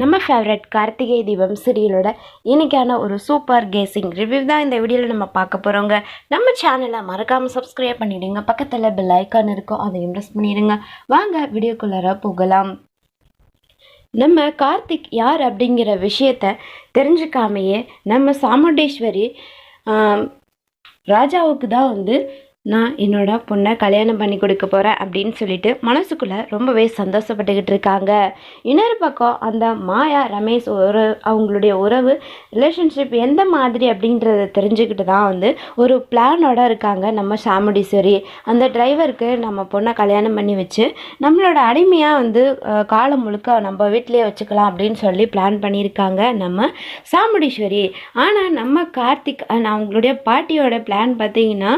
நம்ம ஃபேவரட் கார்த்திகை தீபம் சீரியலோட இன்றைக்கான ஒரு சூப்பர் கேசிங் ரிவ்யூ தான் இந்த வீடியோவில் நம்ம பார்க்க போகிறோங்க நம்ம சேனலை மறக்காமல் சப்ஸ்கிரைப் பண்ணிவிடுங்க பக்கத்தில் பெல் ஐக்கான் இருக்கும். அதையும் ப்ரெஸ் பண்ணிடுங்க. வாங்க வீடியோக்குள்ளார போகலாம். நம்ம கார்த்திக் யார் அப்படிங்கிற விஷயத்த தெரிஞ்சுக்காமையே நம்ம சாமுண்டேஸ்வரி ராஜாவுக்கு தான் வந்து நான் என்னோட பொண்ணை கல்யாணம் பண்ணி கொடுக்க போகிறேன் அப்படின்னு சொல்லிட்டு மனசுக்குள்ளே ரொம்பவே சந்தோஷப்பட்டுக்கிட்டு இருக்காங்க. இன்னொரு பக்கம் அந்த மாயா ரமேஷ் ஒரு அவங்களுடைய உறவு ரிலேஷன்ஷிப் எந்த மாதிரி அப்படின்றத தெரிஞ்சுக்கிட்டு தான் வந்து ஒரு பிளானோட இருக்காங்க நம்ம சாமுடீஸ்வரி அந்த டிரைவருக்கு நம்ம பொண்ணை கல்யாணம் பண்ணி வச்சு நம்மளோட அடிமையாக வந்து காலம் முழுக்க நம்ம வீட்டிலேயே வச்சுக்கலாம் அப்படின்னு சொல்லி பிளான் பண்ணியிருக்காங்க நம்ம சாமுடீஸ்வரி ஆனால் நம்ம கார்த்திக் அவங்களுடைய பாட்டியோட பிளான் பார்த்தீங்கன்னா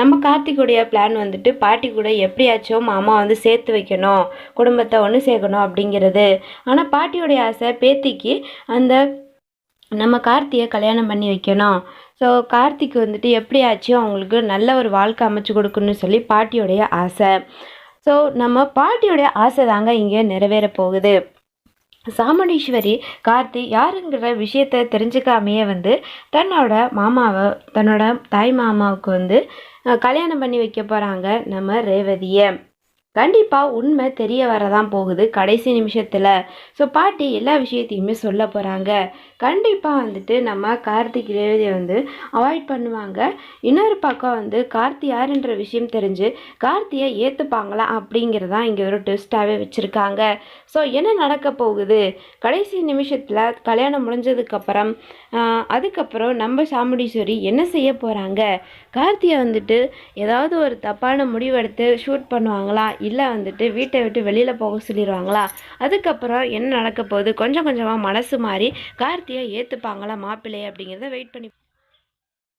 நம்ம கார்த்திக்குடைய பிளான் வந்துட்டு பாட்டி கூட எப்படியாச்சும் மாமா வந்து சேர்த்து வைக்கணும் குடும்பத்தை ஒன்று சேர்க்கணும் அப்படிங்கிறது. ஆனால் பாட்டியோடைய ஆசை பேத்திக்கு அந்த நம்ம கார்த்தியை கல்யாணம் பண்ணி வைக்கணும். ஸோ கார்த்திக் வந்துட்டு எப்படியாச்சும் அவங்களுக்கு நல்ல ஒரு வாழ்க்கை அமைச்சு கொடுக்கணும்னு சொல்லி பாட்டியோடைய ஆசை. ஸோ நம்ம பாட்டியோடைய ஆசை தாங்க இங்கே நிறைவேற போகுது. சாமுண்டீஸ்வரி கார்த்தி யாருங்கிற விஷயத்த தெரிஞ்சுக்காமையே வந்து தன்னோட மாமாவை தன்னோட தாய் மாமாவுக்கு வந்து கல்யாணம் பண்ணி வைக்க போகிறாங்க நம்ம ரேவதியை. கண்டிப்பாக உண்மை தெரிய வரதான் போகுது கடைசி நிமிஷத்தில். ஸோ பாட்டி எல்லா விஷயத்தையுமே சொல்ல போகிறாங்க கண்டிப்பாக வந்துட்டு நம்ம கார்த்திக் ரேவதியை வந்து அவாய்ட் பண்ணுவாங்க. இன்னொரு பக்கம் வந்து கார்த்தி யாருன்ற விஷயம் தெரிஞ்சு கார்த்தியை ஏற்றுப்பாங்களா அப்படிங்கிறதான் இங்கே ஒரு டெஸ்ட்டாகவே வச்சுருக்காங்க. ஸோ என்ன நடக்க போகுது? கடைசி நிமிஷத்தில் கல்யாணம் முடிஞ்சதுக்கப்புறம் அதுக்கப்புறம் நம்ம சாமுடீஸ்வரி என்ன செய்ய போகிறாங்க கார்த்தியை வந்துட்டு ஏதாவது ஒரு தப்பான முடிவெடுத்து ஷூட் பண்ணுவாங்களா? இல்லை வந்துட்டு வீட்டை விட்டு வெளியில் போக சொல்லிடுவாங்களா? அதுக்கப்புறம் என்ன நடக்க போகுது? கொஞ்சம் கொஞ்சமாக மனசு மாறி கார்த்தியை ஏற்றுப்பாங்களா மாப்பிள்ளை அப்படிங்கிறத வெயிட் பண்ணி